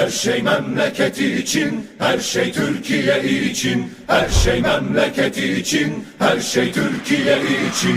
Her şey memleketi için, her şey Türkiye için, her şey memleketi için, her şey Türkiye için.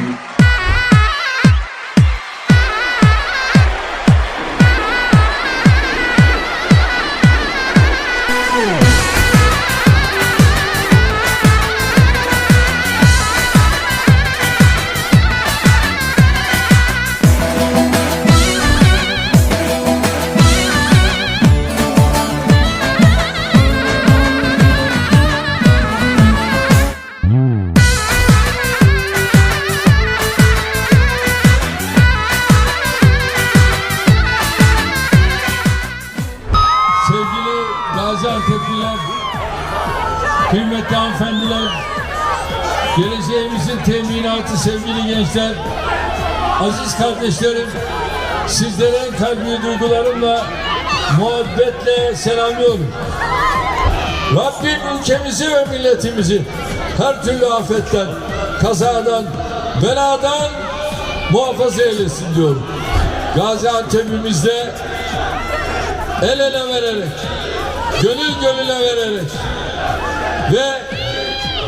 Kıymetli hanımefendiler, geleceğimizin teminatı sevgili gençler, aziz kardeşlerim, sizlere en kalbi duygularımla, muhabbetle selamlıyorum. Rabbim ülkemizi ve milletimizi her türlü afetten, kazadan, beladan muhafaza eylesin diyorum. Gaziantep'imizde el ele vererek, gönül gönüle vererek ve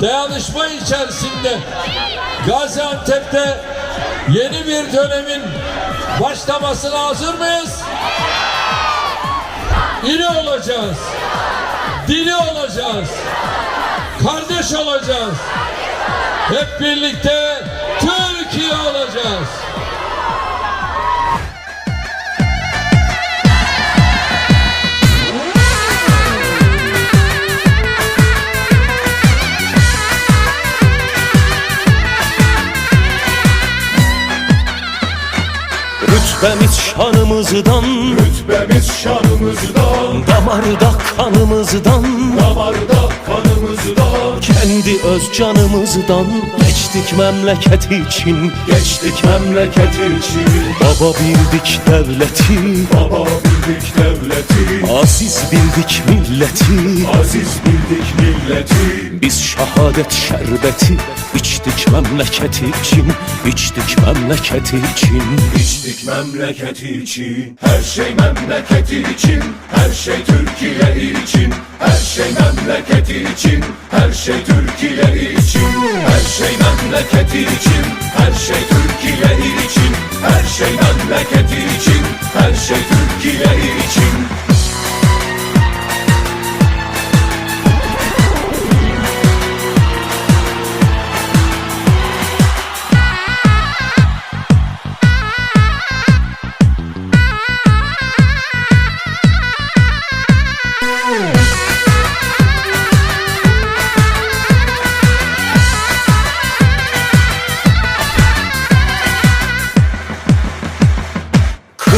dayanışma içerisinde Gaziantep'te yeni bir dönemin başlamasına hazır mıyız? İri olacağız, dili olacağız, kardeş olacağız. Hep birlikte Rütbemiz şanımızdan. Rütbemiz şanımızdan, Damarda kanımızdan. Damarda kanımızdan. Kendi öz canımızdan Geçtik memleket için. Geçtik memleket için, Baba bildik devleti. Baba bildik devleti, Aziz bildik milleti. Aziz bildik milleti. Biz şehadet şerbeti içtik memleket için. İçtik memleket için. İçtik memleketi için. Her şey memleketi için. Her şey Türkiye için Her şey memleketi için Her şey Türkiye için. Her şey memleketi için Her şey Türkiye için. Her şey memleketi için Her şey Türkiye için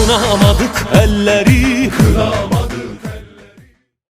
Kınamadık elleri. Kınamadık